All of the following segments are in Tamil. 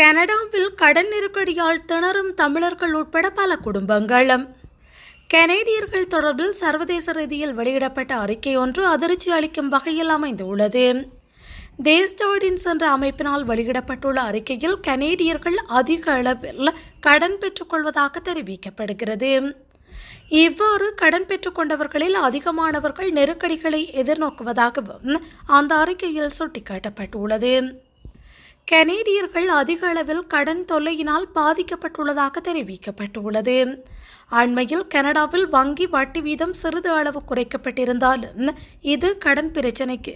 கனடாவில் கடன் நெருக்கடியால் திணறும் தமிழர்கள் உட்பட பல குடும்பங்கள். கனேடியர்கள் தொடர்பில் சர்வதேச ரீதியில் வெளியிடப்பட்ட அறிக்கை ஒன்று அதிர்ச்சி அளிக்கும் வகையில் அமைந்துள்ளது. தேஸ்டாடின்ஸ் என்ற அமைப்பினால் வெளியிடப்பட்டுள்ள அறிக்கையில் கனேடியர்கள் அதிக அளவில் கடன் பெற்றுக்கொள்வதாக தெரிவிக்கப்படுகிறது. இவ்வாறு கடன் பெற்றுக்கொண்டவர்களில் அதிகமானவர்கள் நெருக்கடிகளை எதிர்நோக்குவதாகவும் அந்த அறிக்கையில் சுட்டிக்காட்டப்பட்டுள்ளது. கனேடியர்கள் அதிக அளவில் கடன் தொல்லையினால் பாதிக்கப்பட்டுள்ளதாக தெரிவிக்கப்பட்டுள்ளது. அண்மையில் கனடாவில் வங்கி வட்டி வீதம் சிறிது அளவு குறைக்கப்பட்டிருந்தாலும் இது கடன் பிரச்சினைக்கு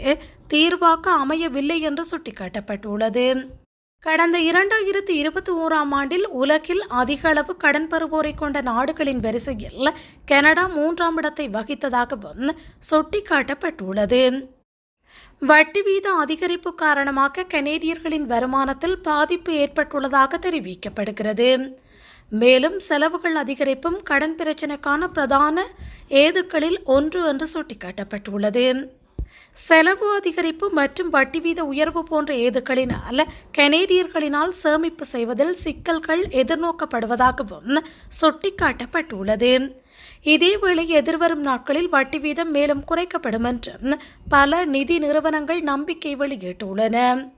தீர்வாக அமையவில்லை என்று சுட்டிக்காட்டப்பட்டுள்ளது. கடந்த இரண்டாயிரத்தி இருபத்தி ஓராம் ஆண்டில் உலகில் அதிக அளவு கடன் பெறுவோரை கொண்ட நாடுகளின் வரிசையில் கனடா மூன்றாம் இடத்தை வகித்ததாகவும் சுட்டிக்காட்டப்பட்டுள்ளது. வட்டி வீத அதிகரிப்பு காரணமாக கனேடியர்களின் வருமானத்தில் பாதிப்பு ஏற்பட்டுள்ளதாக தெரிவிக்கப்படுகிறது. மேலும் செலவுகள் அதிகரிப்பும் கடன் பிரச்சினைக்கான பிரதான ஏதுக்களில் ஒன்று என்று சுட்டிக்காட்டப்பட்டுள்ளது. செலவு அதிகரிப்பு மற்றும் வட்டி வீத உயர்வு போன்ற ஏதுக்களினால் கனேடியர்களினால் சேமிப்பு செய்வதில் சிக்கல்கள் எதிர்நோக்கப்படுவதாகவும் சுட்டிக்காட்டப்பட்டுள்ளது. இதேவேளை எதிர்வரும் நாட்களில் வட்டி வீதம் மேலும் குறைக்கப்படும் என்று பல நிதி நிறுவனங்கள் நம்பிக்கை வெளியிட்டுள்ளன.